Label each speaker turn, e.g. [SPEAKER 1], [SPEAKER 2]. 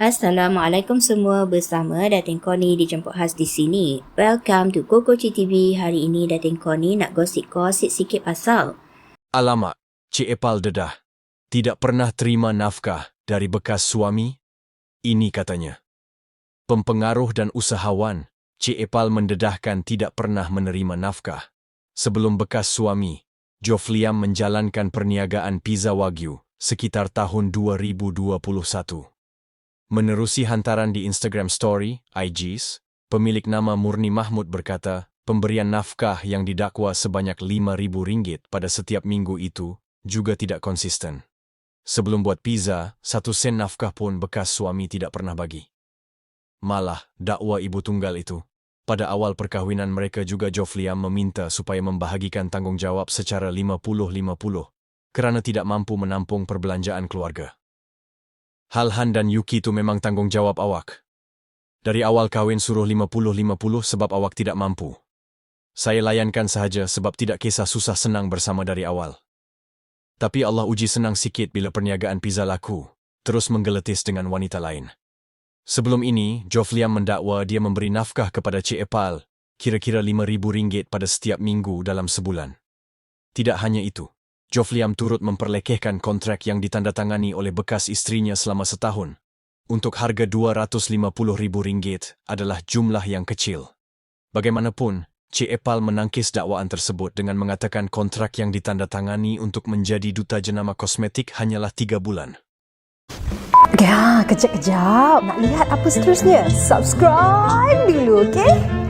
[SPEAKER 1] Assalamualaikum semua bersama Datin Koni dijemput khas di sini. Welcome to Koko TV. Hari ini Datin Koni nak gosip-gosip sikit pasal.
[SPEAKER 2] Alamak, Cik Epal dedah. Tidak pernah terima nafkah dari bekas suami? Ini katanya. Pempengaruh dan usahawan, Cik Epal mendedahkan tidak pernah menerima nafkah. Sebelum bekas suami, Jofliam menjalankan perniagaan pizza Wagyu sekitar tahun 2021. Menerusi hantaran di Instagram Story, IGs, pemilik nama Murni Mahmud berkata, pemberian nafkah yang didakwa sebanyak RM5,000 pada setiap minggu itu juga tidak konsisten. Sebelum buat pizza, satu sen nafkah pun bekas suami tidak pernah bagi. Malah, dakwa ibu tunggal itu. Pada awal perkahwinan mereka juga Jofliam meminta supaya membahagikan tanggungjawab secara 50-50 kerana tidak mampu menampung perbelanjaan keluarga. Halhan dan Yuki itu memang tanggungjawab awak. Dari awal kahwin suruh 50-50 sebab awak tidak mampu. Saya layankan sahaja sebab tidak kisah susah senang bersama dari awal. Tapi Allah uji senang sikit bila perniagaan pizza laku, terus menggeletis dengan wanita lain. Sebelum ini, Jofliam mendakwa dia memberi nafkah kepada Cik Epal, kira-kira RM5,000 pada setiap minggu dalam sebulan. Tidak hanya itu, Jofliam turut memperlekehkan kontrak yang ditandatangani oleh bekas istrinya selama setahun. Untuk harga RM250,000 adalah jumlah yang kecil. Bagaimanapun, Cik Epal menangkis dakwaan tersebut dengan mengatakan kontrak yang ditandatangani untuk menjadi duta jenama kosmetik hanyalah tiga bulan.
[SPEAKER 3] Ya, kejap-kejap. Nak lihat apa seterusnya? Subscribe dulu, okey?